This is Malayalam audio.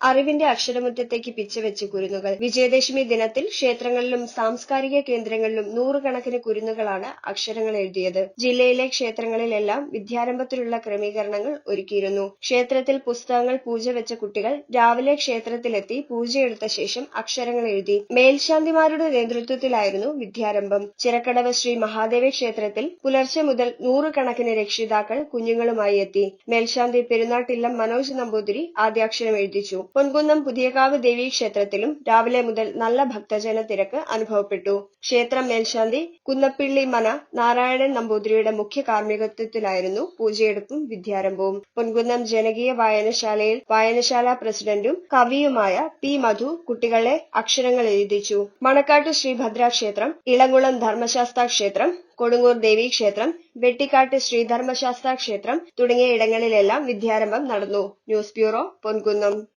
അറിവിന്റെ അക്ഷരമുറ്റത്തേക്ക് പിച്ചവെച്ച് കുരുന്നുകൾ. വിജയദശമി ദിനത്തിൽ ക്ഷേത്രങ്ങളിലും സാംസ്കാരിക കേന്ദ്രങ്ങളിലും നൂറുകണക്കിന് കുരുന്നുകളാണ് അക്ഷരങ്ങൾ എഴുതിയത്. ജില്ലയിലെ ക്ഷേത്രങ്ങളിലെല്ലാം വിദ്യാരംഭത്തിലുള്ള ക്രമീകരണങ്ങൾ ഒരുക്കിയിരുന്നു. ക്ഷേത്രത്തിൽ പുസ്തകങ്ങൾ പൂജ വെച്ച കുട്ടികൾ രാവിലെ ക്ഷേത്രത്തിലെത്തി പൂജയെടുത്ത ശേഷം അക്ഷരങ്ങൾ എഴുതി. മേൽശാന്തിമാരുടെ നേതൃത്വത്തിലായിരുന്നു വിദ്യാരംഭം. ചിറക്കടവ് ശ്രീ മഹാദേവ ക്ഷേത്രത്തിൽ പുലർച്ചെ മുതൽ നൂറുകണക്കിന് രക്ഷിതാക്കൾ കുഞ്ഞുങ്ങളുമായി എത്തി. മേൽശാന്തി പെരുന്നാട്ടില്ലം മനോജ് നമ്പൂതിരി ആദ്യാക്ഷരം എഴുതിച്ചു. പൊൻകുന്നം പുതിയകാവ് ദേവീ ക്ഷേത്രത്തിലും രാവിലെ മുതൽ നല്ല ഭക്തജന തിരക്ക് അനുഭവപ്പെട്ടു. ക്ഷേത്രം മേൽശാന്തി കുന്നപ്പിള്ളി മന നാരായണൻ നമ്പൂതിരിയുടെ മുഖ്യ കാർമ്മികത്വത്തിലായിരുന്നു പൂജയെടുപ്പും വിദ്യാരംഭവും. പൊൻകുന്നം ജനകീയ വായനശാലയിൽ വായനശാല പ്രസിഡന്റും കവിയുമായ പി മധു കുട്ടികളെ അക്ഷരങ്ങൾ എഴുതിച്ചു. മണക്കാട്ട് ശ്രീഭദ്ര ഭദ്രാക്ഷേത്രം ഇളങ്കുളം ധർമ്മശാസ്ത്ര ക്ഷേത്രം കൊടുങ്ങൂർ ദേവീക്ഷേത്രം വെട്ടിക്കാട്ട് ശ്രീധർമ്മശാസ്ത്ര ക്ഷേത്രം തുടങ്ങിയ ഇടങ്ങളിലെല്ലാം വിദ്യാരംഭം നടന്നു. News bureau Ponkunnam.